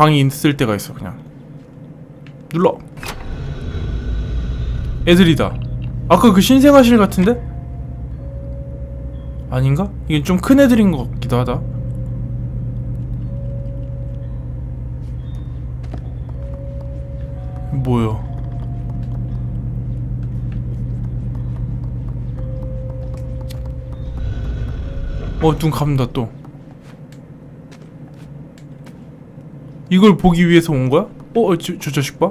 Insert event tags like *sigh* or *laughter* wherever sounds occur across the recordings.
방이 있을 때가 있어 그냥. 눌러. 애들이다. 아까 그 신생아실 같은데? 아닌가? 이게 좀 큰 애들인 것 같기도 하다. 뭐야? 어눈 감다 또 이걸 보기 위해서 온 거야? 어, 저, 저 자식 봐?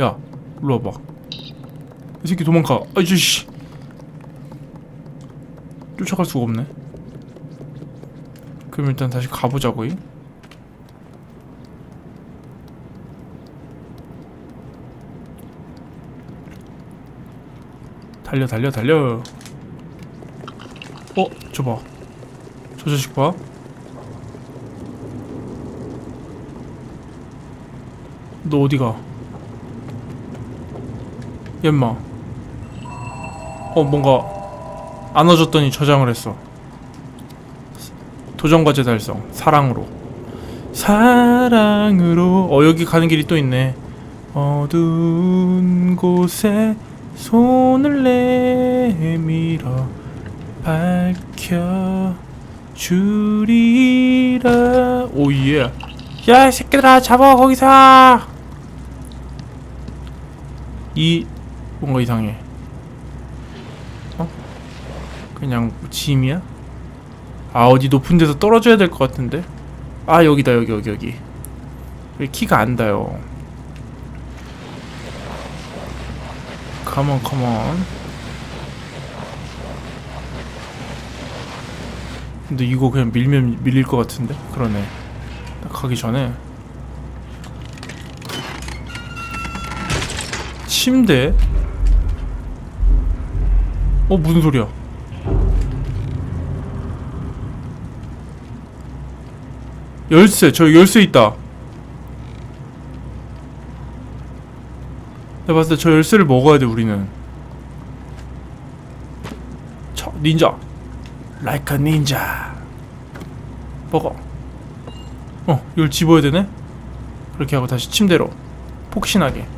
야, 일로 와봐. 이 새끼 도망가. 아이씨. 쫓아갈 수가 없네. 그럼 일단 다시 가보자고. 이. 달려, 달려, 달려. 어, 저 봐. 저 자식 봐. 너 어디가? 옌마. 어 뭔가 안아줬더니 저장을 했어. 도전과제 달성 사랑으로. 사랑으로. 어 여기 가는 길이 또 있네. 어두운 곳에 손을 내밀어 밝혀 주리라. 오예. 야, 이 새끼들아, 잡아, 거기서! 이, 뭔가 이상해. 어? 그냥, 짐이야? 아, 어디 높은 데서 떨어져야 될 것 같은데? 아, 여기다, 여기, 여기, 여기. 왜 키가 안 닿요? 컴온, 컴온. 근데 이거 그냥 밀면 밀릴 것 같은데? 그러네. 딱 가기 전에 침대? 어 무슨 소리야? 열쇠 저 열쇠 있다. 내가 봤을 때 저 열쇠를 먹어야 돼 우리는. 저 닌자. like a ninja 먹어. 어 이걸 집어야 되네? 그렇게 하고 다시 침대로 폭신하게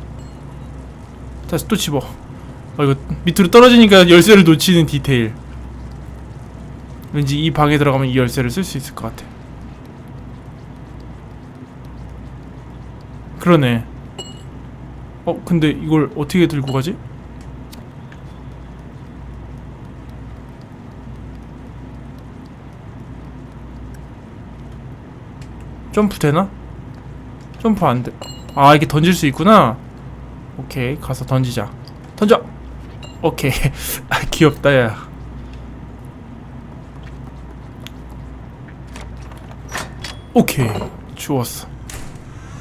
다시 또 집어 어 이거 밑으로 떨어지니까 열쇠를 놓치는 디테일 왠지 이 방에 들어가면 이 열쇠를 쓸 수 있을 것 같아 그러네 어 근데 이걸 어떻게 들고 가지? 점프 되나? 점프 안 돼. 아, 이게 던질 수 있구나. 오케이, 가서 던지자. 던져! 오케이. *laughs* 아, 귀엽다, 야. 오케이. 좋았어.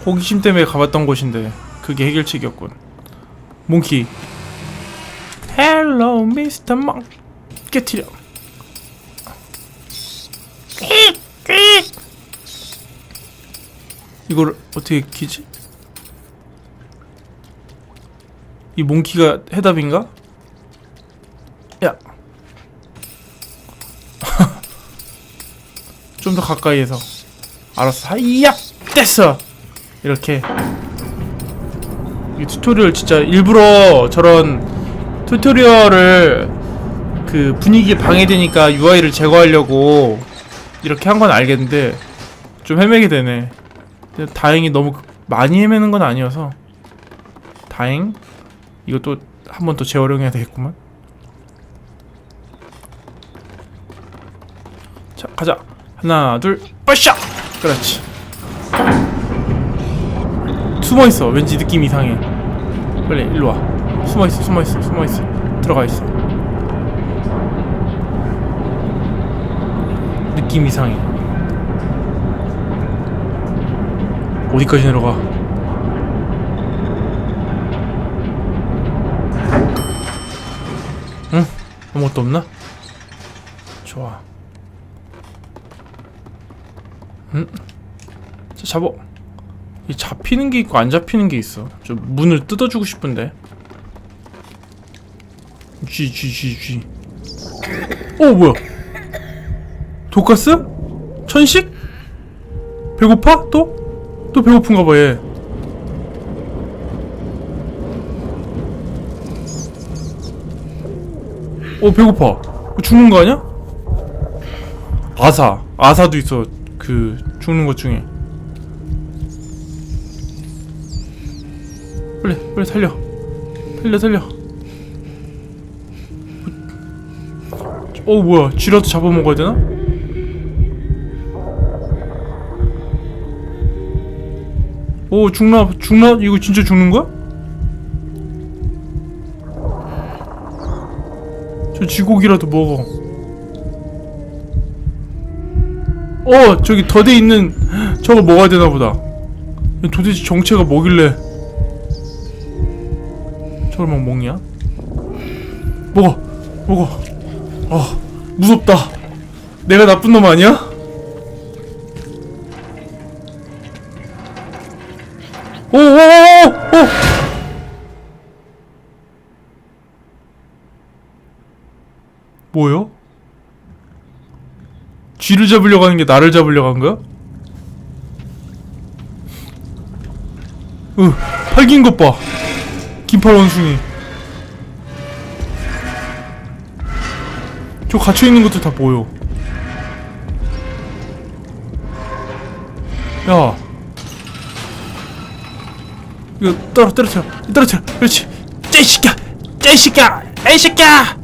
호기심 때문에 가봤던 곳인데, 그게 해결책이었군. 몽키. 헬로 미스터 몽. 깨트려. 이걸 어떻게 키지? 이 몽키가 해답인가? 야. *laughs* 좀 더 가까이에서. 알았어. 하이야! 됐어! 이렇게. 이 튜토리얼 진짜 일부러 저런 튜토리얼을 그 분위기에 방해되니까 UI를 제거하려고 이렇게 한 건 알겠는데 좀 헤매게 되네. 다행히 너무 많이 헤매는 건 아니어서 다행 이것도 한 번 더 재활용해야 되겠구만. 자 가자. 하나 둘 빠샤! 그렇지. 숨어있어. 왠지 느낌 이상해. 빨리 일로와. 숨어있어 숨어있어 숨어있어. 들어가있어. 느낌 이상해. 어디까지 내려가? 응? 아무것도 없나? 좋아. 응? 자, 잡어. 이 잡히는 게 있고 안 잡히는 게 있어. 저 문을 뜯어주고 싶은데. G. 어 뭐야? 돈가스? 천식? 배고파? 또? 또 배고픈가 봐 얘. 어 배고파. 죽는 거 아니야? 아사. 아사도 있어. 그 죽는 것 중에. 빨리 빨리 살려. 살려 살려. 어 뭐야? 쥐라도 잡아먹어야 되나? 오 죽나 죽나 이거 진짜 죽는 거야? 쥐고기라도 먹어. 어 저기 덫에 있는 저거 먹어야 되나 보다. 도대체 정체가 뭐길래 저걸 막 먹냐? 먹어 먹어. 아 무섭다. 내가 나쁜 놈 아니야? 뭐요? 쥐를 잡으려고 하는 게 나를 잡으려고 한 거야? 으, 팔긴 것 봐. 긴팔 원숭이. 저 갇혀 있는 것도 다 보여. 야, 이거 떨어 떨어뜨려 떨어뜨려 그렇지 쟤이 새끼야 쟤이 새끼야 에이 새끼야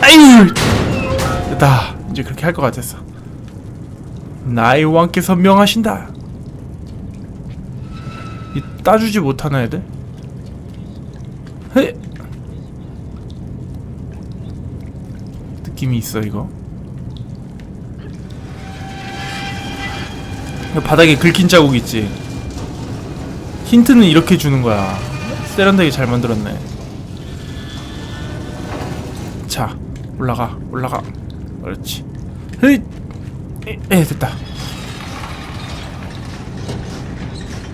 아유! 됐다 이제 그렇게 할 것 같았어. 나의 왕께서 명하신다. 이 따주지 못하나 애들? 헤! 느낌이 있어 이거? 바닥에 긁힌 자국 있지. 힌트는 이렇게 주는 거야. 세련되게 잘 만들었네. 올라가, 올라가. 그렇지. 헤이, 에, 에, 됐다.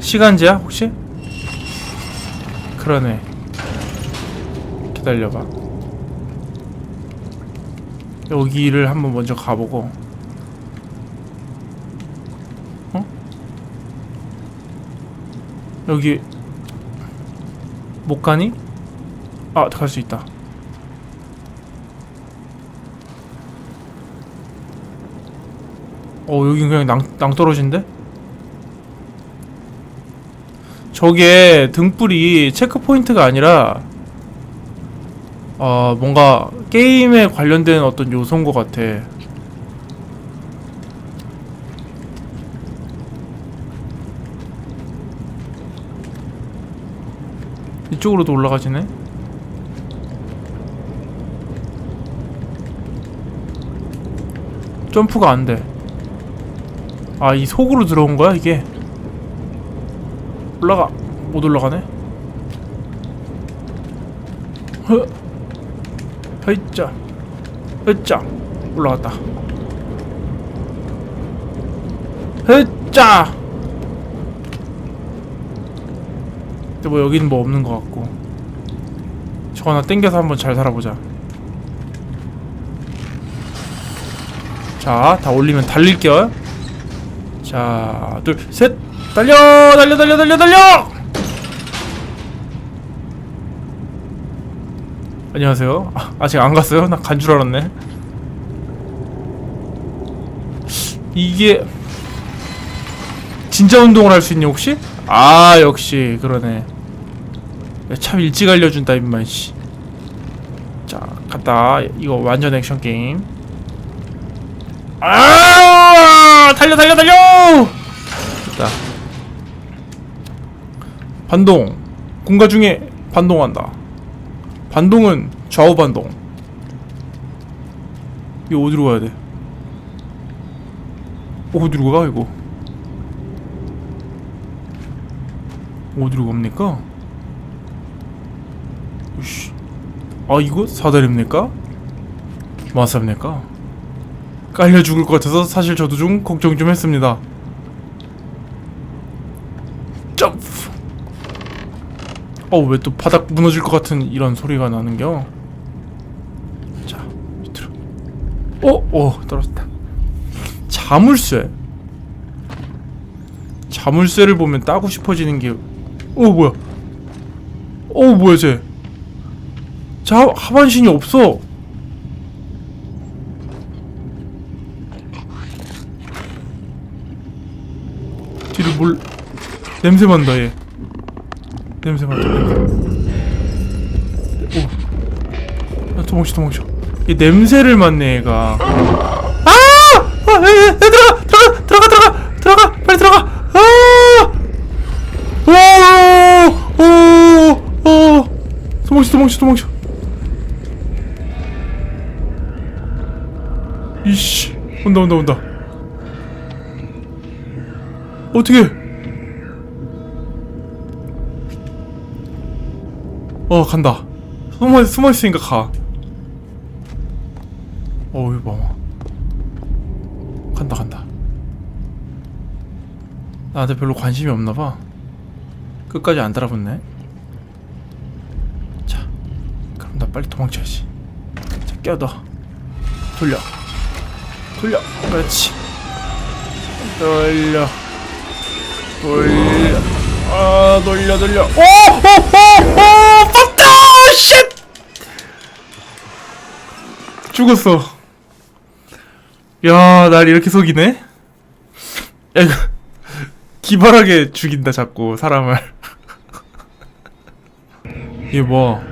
시간제야 혹시? 그러네. 기다려봐. 여기를 한번 먼저 가보고. 여기 못 가니? 아, 갈 수 있다. 어, 여긴 그냥 낭, 낭떠러진데? 저게 등불이 체크포인트가 아니라 어, 뭔가 게임에 관련된 어떤 요소인 것 같아. 이쪽으로도 올라가지네. 점프가 안 돼. 아, 이 속으로 들어온 거야, 이게? 올라가. 못 올라가네. 허. 허이짜. 허이짜. 올라갔다. 허이짜. 근데 뭐 여기는 뭐 없는 것 같고 저거 하나 땡겨서 한번 잘 살아보자 자 다 올리면 달릴게요 자 둘 셋. 달려 달려 달려 달려 달려! 안녕하세요. 아, 아직 안 갔어요? 나 간 줄 알았네. 이게 진짜 운동을 할 수 있니 혹시? 아 역시. 그러네. 야, 참 일찍 알려준다 임마 씨. 자 갔다. 이거 완전 액션 게임. 아 달려 달려 달려! 됐다. 반동. 공가 중에 반동한다. 반동은 좌우 반동. 이거 어디로 가야 돼? 어디로 가 이거? 어디로 갑니까? 아 이거 사다리입니까? 마삽니까? 깔려 죽을 것 같아서 사실 저도 좀 걱정 좀 했습니다. 점프. 어 왜 또 바닥 무너질 것 같은 이런 소리가 나는겨? 자 밑으로. 어, 어 떨어졌다. 자물쇠. 자물쇠를 보면 따고 싶어지는 게. 어 뭐야? 어 뭐야 쟤? 자 하반신이 없어. 뒤를 뭘 냄새 맡다 얘. 냄새. 냄새. 오. 아, 도망쳐 도망쳐. 얘 냄새를 맡네 얘가. 아! 아! 에, 에, 에, 들어가 들어가 들어가 들어가 들어가 빨리 들어가. 아! 오! 오! 오! 도망쳐 도망쳐 도망쳐. 이씨 온다 온다 온다. 어떻게? 어 간다. 숨어 숨어 있으니까 가. 어 이거 봐. 간다 간다. 나한테 별로 관심이 없나 봐. 끝까지 안 따라붙네. 자, 그럼 나 빨리 도망쳐야지. 자, 껴둬. 돌려. 돌려. 그렇지. 돌려. 돌려. 아, 돌려, 돌려. 오! 오! 죽었어. 야, 날 이렇게 속이네? 야, 이거 기발하게 죽인다, 자꾸, 사람을. *laughs* 얘 뭐.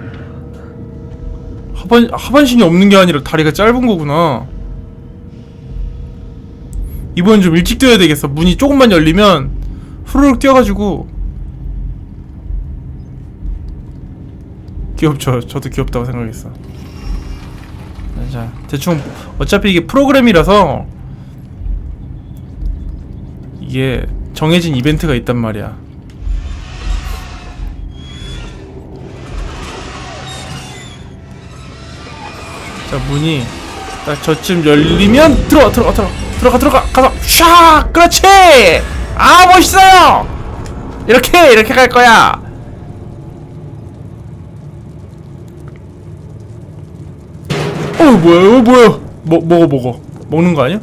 하반, 하반신이 없는 게 아니라 다리가 짧은 거구나. 이번 좀 일찍 뛰어야 되겠어. 문이 조금만 열리면 후루룩 뛰어가지고 귀엽죠. 저도 귀엽다고 생각했어. 자, 대충 어차피 이게 프로그램이라서 이게 정해진 이벤트가 있단 말이야. 자, 문이 딱 저쯤 열리면 들어가 들어가 들어가 들어가 들어가 가서 샥! 그렇지! 아 멋있어요! 이렇게 이렇게 갈 거야 어 뭐야 어 뭐야 먹 먹어 먹어 먹는 거 아니야?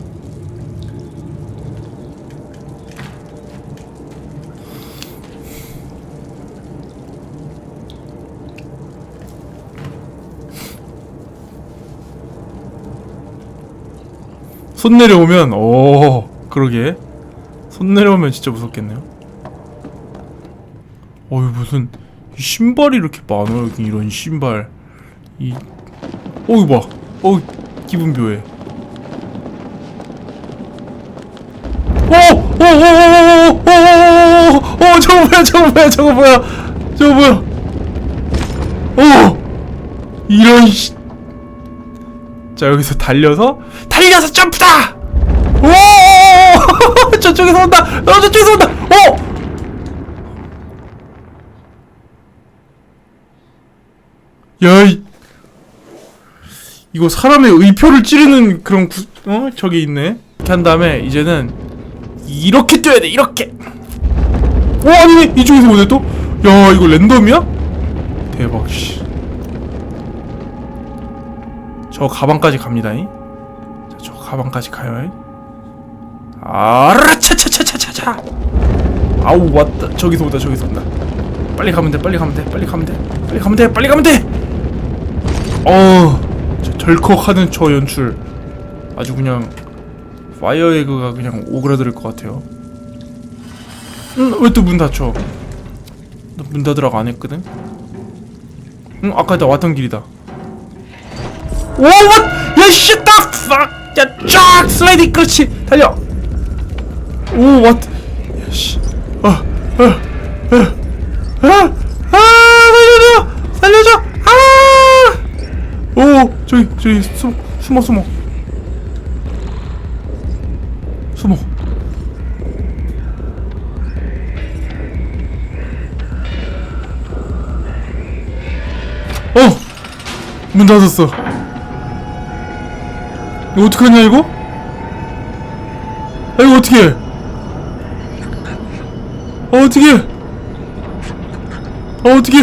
손 내려오면 오 그러게 손 내려오면 진짜 무섭겠네요. 어이 무슨 이 신발이 이렇게 많아 여기 이런 신발 이 어이 봐. 어 기분 묘해. 오오오오오오오오 저거 뭐야 저거 뭐야 저거 뭐야 저거 뭐야 오 이런 씨. 자 여기서 달려서 달려서 점프다! 오! 저쪽에서 온다! 어 저쪽에서 온다! 오! 야, 이 이거 사람의 의표를 찌르는 그런 구, 어 저기 있네. 이렇게 한 다음에 이제는 이렇게 뛰어야 돼. 이렇게. 오 아니네 이쪽에서 오네 또. 야 이거 랜덤이야? 대박 씨. 저 가방까지 갑니다잉. 자, 저 가방까지 가요. 아라차차차차차차. 아우 왔다. 저기서 온다. 저기서 온다. 빨리 가면 돼. 빨리 가면 돼. 빨리 가면 돼. 빨리 가면 돼. 빨리 가면 돼. 어, 저 덜컥하는 저 연출 아주 그냥 파이어 에그가 그냥 오그라들 것 같아요. 응, 왜 또 문 닫혀? 나문 닫으라고 안 했거든. 응, 아까 나 왔던 길이다. 오, what? 야, shit the fuck! 야, 쫙! 슬라이딩, 그렇지! 달려! 오, what? 야, 씨. 아, 아, 아, 아, 아, 살려줘! 살려줘! 아! 오, 저기, 저기, 숨, 숨어, 숨어. 숨어. 어! 문 닫았어. 이거 어떡하냐 이거? 아 이거 어떻게? 어 어떻게? 어 어떻게?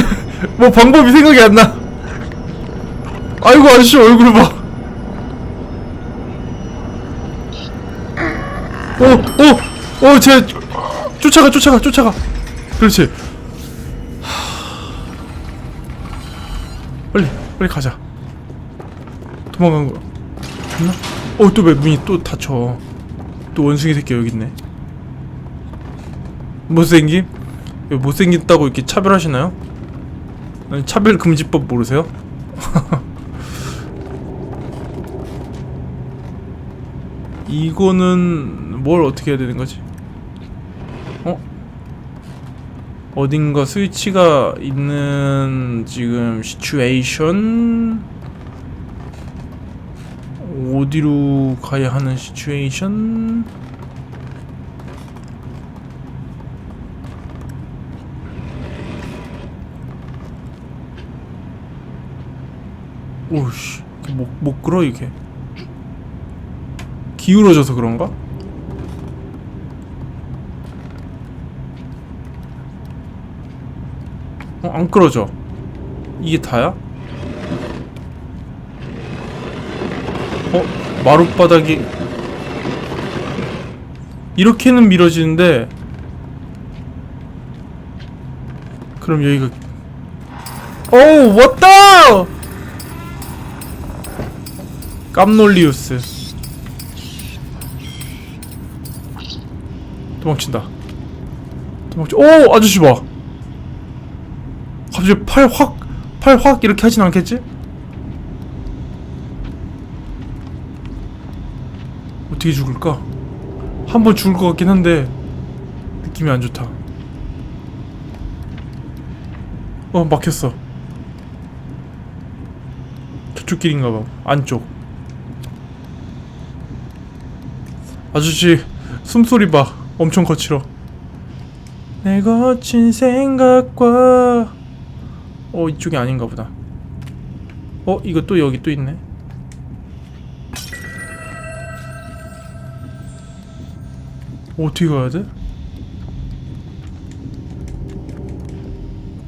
뭐 방법이 생각이 안 나. 아이고 아저씨 얼굴 봐. 어, 어, 어, 쟤 쫓아가 쫓아가 쫓아가 그렇지 하... 빨리 빨리 가자 도망간 거 됐나? 어 또 왜 문이 또 닫혀 또 원숭이 새끼 여기 있네 못생김? 왜 못생겼다고 이렇게 차별하시나요? 차별 금지법 모르세요? *laughs* 이거는 뭘 어떻게 해야 되는 거지? 어? 어딘가 스위치가 있는 지금 시츄에이션 어디로 가야 하는 시츄에이션 오씨 못, 못 끌어 이게 기울어져서 그런가? 어, 안 끌어져. 이게 다야? 어, 마룻바닥이 이렇게는 밀어지는데 그럼 여기가 오, 왔다! 깜놀리우스 도망친다. 도망쳐 오! 아저씨 봐! 갑자기 팔 확 팔 확 이렇게 하진 않겠지? 어떻게 죽을까? 한 번 죽을 것 같긴 한데 느낌이 안 좋다. 어 막혔어. 저쪽 길인가봐. 안쪽. 아저씨 숨소리 봐 엄청 거칠어 내 거친 생각과 어 이쪽이 아닌가 보다 어 이거 또 여기 또 있네 어떻게 가야 돼?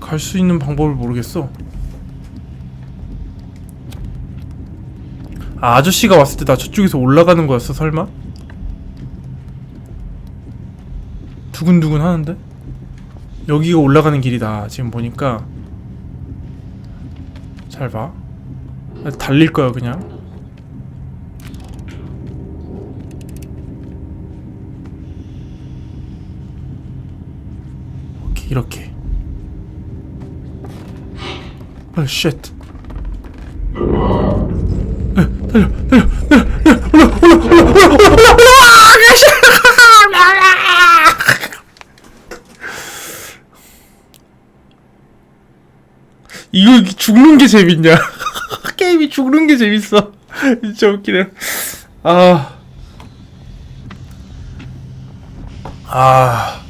갈 수 있는 방법을 모르겠어 아, 아저씨가 왔을 때 나 저쪽에서 올라가는 거였어 설마? 두근두근 하는데? 여기가 올라가는 길이다 지금 보니까 잘 봐. 달릴 거야 그냥. 오케이, 이렇게. 아, 쉣. 달려, 달려, 달려, 달려, 올라, 올라, 올라, 올라, 이거 죽는 게 재밌냐? 게임이 죽는 게 재밌어. 진짜 웃기네. 아. 아.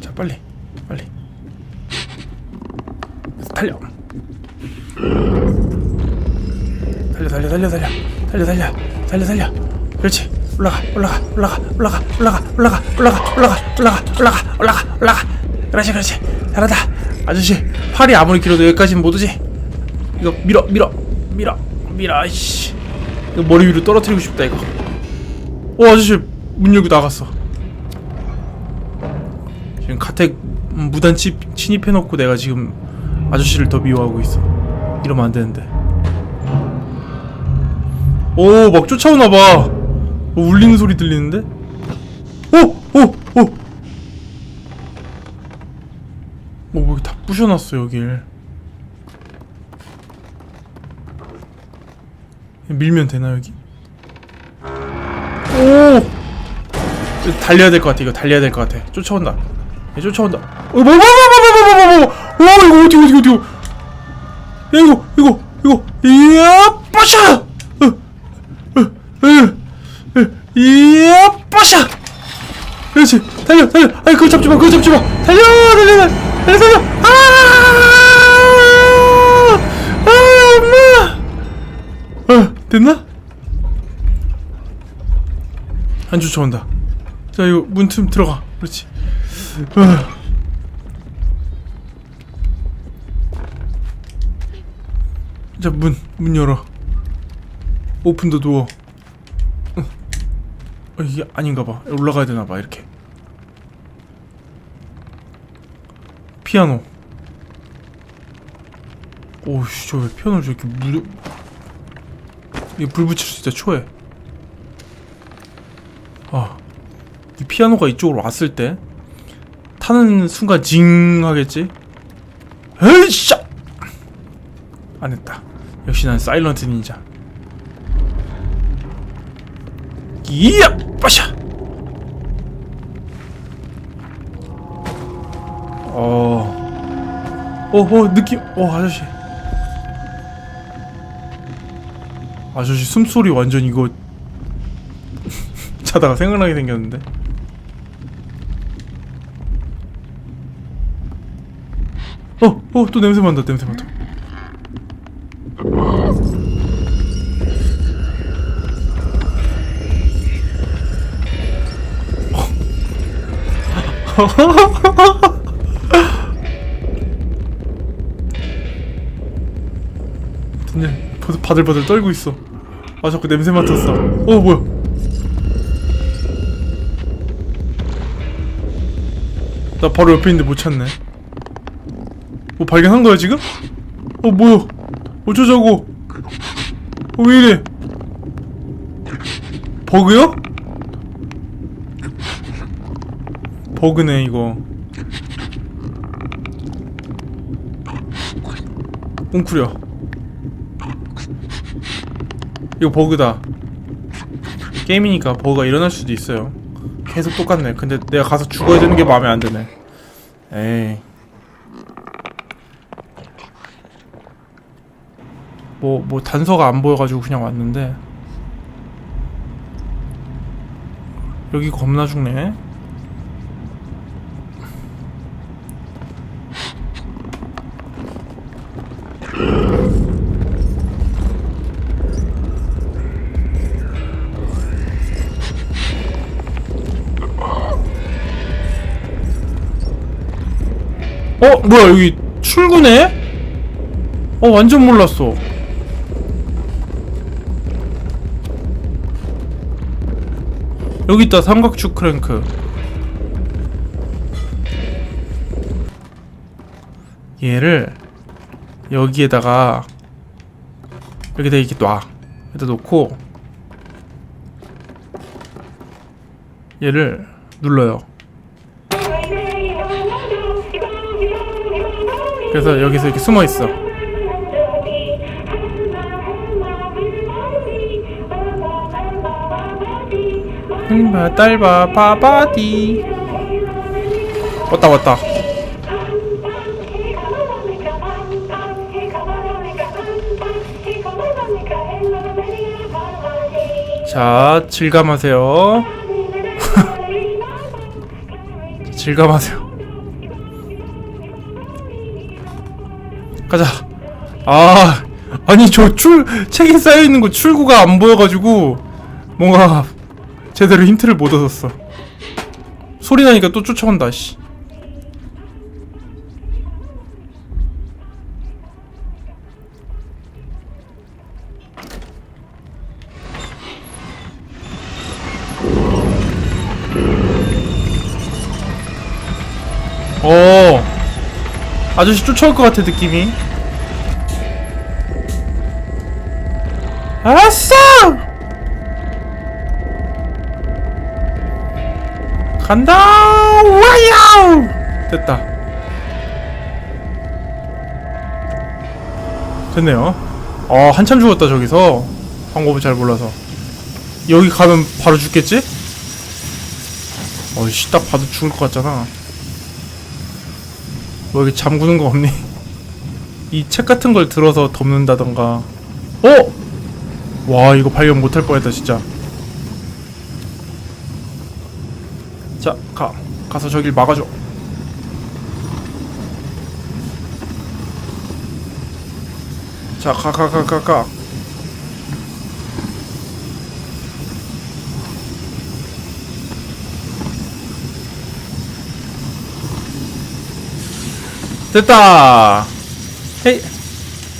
자, 빨리. 빨리. 달려. 달려, 달려, 달려, 달려. 달려, 달려. 달려, 달려. 그렇지. 올라가, 올라가, 올라가, 올라가, 올라가, 올라가, 올라가, 올라가, 올라가, 올라가, 올라가. 그렇지, 그렇지. 잘한다. 아저씨, 팔이 아무리 길어도 여기까지는 못 오지. 이거 밀어, 밀어, 밀어, 밀어, 씨. 이거 머리 위로 떨어뜨리고 싶다, 이거. 오, 아저씨, 문 열고 나갔어. 지금 가택 무단 치, 침입해놓고 내가 지금 아저씨를 더 미워하고 있어. 이러면 안 되는데. 오, 막 쫓아오나봐. 어, 울리는 소리 들리는데? 오! 오! 오! 뭐, 부셔놨어, 여길. 밀면 되나, 여기? 오! 달려야 될 것 같아, 이거 달려야 될 것 같아. 쫓아온다. 얘 쫓아온다. 어, 뭐, 뭐, 뭐, 뭐, 와, 이거 어떻게, 어떻게, 어떻게. 야, 이거, 이거, 이거, 이야, 빠샤! 안 쫓아온다 자 이거 문틈 들어가 그렇지 어. 자문 문 열어 오픈 더 도어 어, 이게 아닌가 봐. 올라가야 되나 봐. 이렇게. 피아노. 오씨, 저 왜 피아노를 저렇게 물 이게 불 붙일 수 진짜 초해. 아, 이 피아노가 이쪽으로 왔을 때 타는 순간 징 하겠지? 에이씨! 안 했다. 역시 난 사일런트 닌자. 이야! 빠샤! 어. 어, 어, 느낌. 어, 아저씨. 아저씨 숨소리 완전 이거 자다가 생각나게 생겼는데. 어, 어, 또 냄새 맡는다, 냄새 맡아. *laughs* 근데 바들바들 떨고 있어. 아 자꾸 냄새 맡았어. 어 뭐야? 나 바로 옆에 있는데 못 찾네. 뭐 발견한 거야 지금? 어 뭐야? 어쩌자고? 어, 왜 이래? 버그요? 버그네 이거. 웅크려. 이거 버그다. 게임이니까 버그가 일어날 수도 있어요. 계속 똑같네. 근데 내가 가서 죽어야 되는 게 마음에 안 드네. 에이. 뭐, 뭐 단서가 안 보여가지고 그냥 왔는데. 여기 겁나 죽네. 뭐야 여기 출구네? 어 완전 몰랐어. 여기 있다 삼각축 크랭크. 얘를 여기에다가 여기다 이렇게 놔. 여기다 놓고 얘를 눌러요 그래서 여기서 이렇게 숨어 있어. 흠바 딸바 바바디. 왔다 왔다. 자, 질감하세요. *laughs* 질감하세요. 가자. 아, 아니 저 출 책에 쌓여 있는 거 출구가 안 보여가지고 뭔가 제대로 힌트를 못 얻었어. 소리 나니까 또 쫓아온다. 씨. 아저씨 쫓아올 것 같아 느낌이. 아싸 간다! 와야우 됐다. 됐네요. 어 한참 죽었다 저기서. 방법을 잘 몰라서. 여기 가면 바로 죽겠지? 어이씨 딱 봐도 죽을 것 같잖아 뭐 여기 잠그는 거 없니? 이 책 같은 걸 들어서 덮는다던가. 어? 와 이거 발견 못할 뻔했다 진짜. 자 가. 가서 저길 막아줘. 자 가 가 가 가가 됐다. 헤이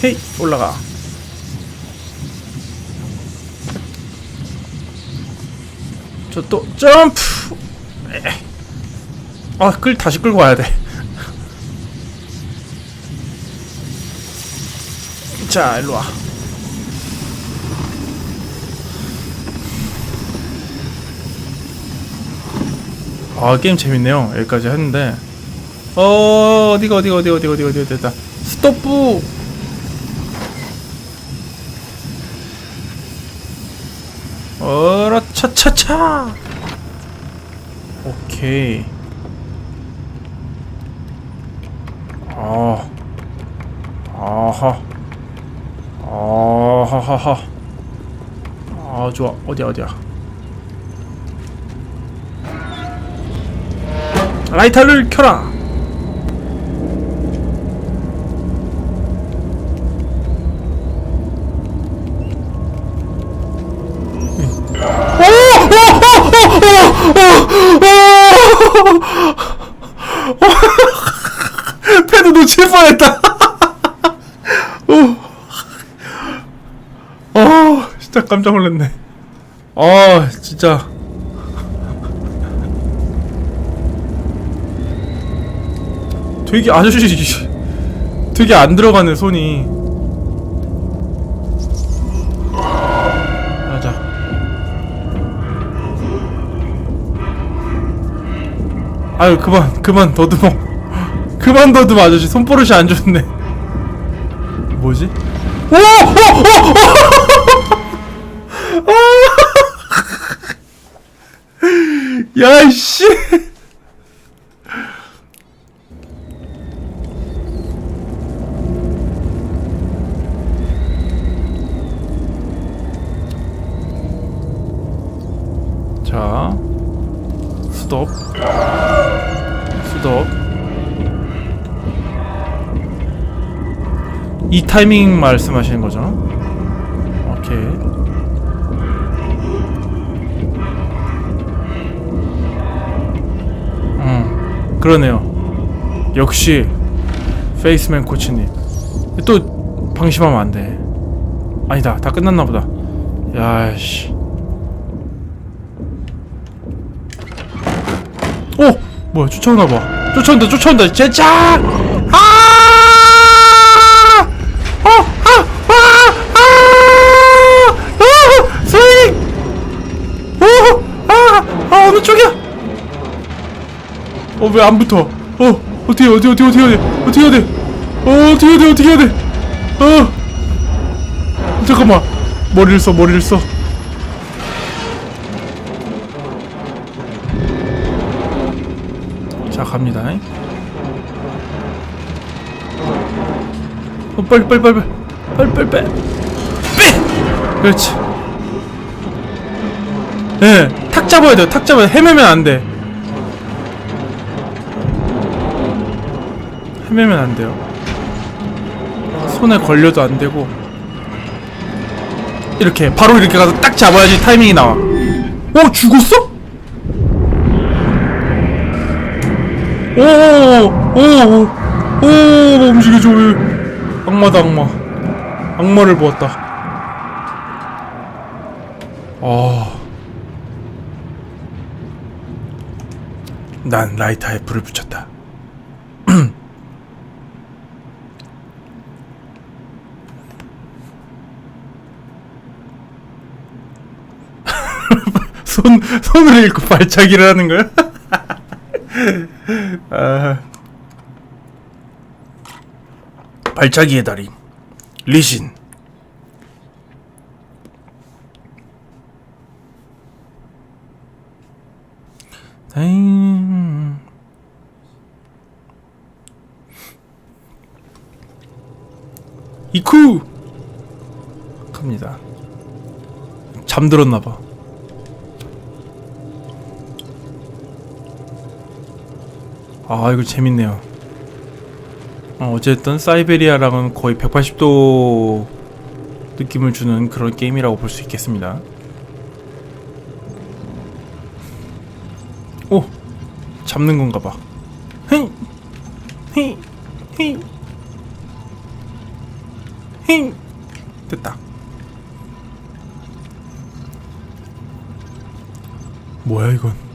헤이 올라가. 저 또 점프. 아 끌 다시 끌고 와야 돼자 *laughs* 일로 와. 아 게임 재밌네요. 여기까지 했는데 어 어디가 어디가 어디가 어디가 어디가 어디가 됐다. 스톱부 어라 차차차! 오케이. 아. 아하. 아하하하. 아 좋아. 어디야 어디야? 라이터를 켜라 *laughs* 패드 놓칠 뻔했다. 오. *laughs* 어, 진짜 깜짝 놀랐네. 아, 진짜. 되게 아저씨 되게 안 들어가네 손이. 아유 그만 그만 더듬어 그만 더듬어 아저씨 손버릇이 안 좋네 뭐지? 오! 오! 오! 오! *laughs* *laughs* 야이씨 타이밍 말씀하시는 거죠? 오케이. 음 그러네요. 역시 페이스맨 코치님. 또 방심하면 안 돼. 아니다 다 끝났나 보다. 야씨. 오! 뭐야 쫓아오나 봐. 쫓아온다 쫓아온다. 제작! 어 왜 안 붙어? 어 어떻게 어디 어디 어떻게 해야 돼? 어떻게 해야 돼? 어 어떻게 해야 돼? 어떻게 해야 돼? 어 잠깐만 머리를 써 머리를 써. 자 갑니다. 어, 빨리 빨리 빨리 빨리 빨리 빨리 빼. 그렇지. 예, 탁 잡아야 돼요. 탁 잡아야 돼. 헤매면 안 돼. 헤매면 안 돼요. 손에 걸려도 안 되고. 이렇게 바로 이렇게 가서 딱 잡아야지 타이밍이 나와. 어 죽었어? 오오오오 오, 움직여줘 왜 악마다 악마. 악마를 보았다. 아난 라이터에 불을 붙였다 손 손을 잃고 발차기를 하는 거야? *laughs* 아... 발차기의 달인 리신. 다잉. 이쿠! 갑니다. 잠들었나봐 아 이거 재밌네요 어, 어쨌든 사이베리아랑은 거의 180도 느낌을 주는 그런 게임이라고 볼 수 있겠습니다 오! 잡는 건가 봐 헤이! 헤이! 헤이! 헤이! 됐다 뭐야 이건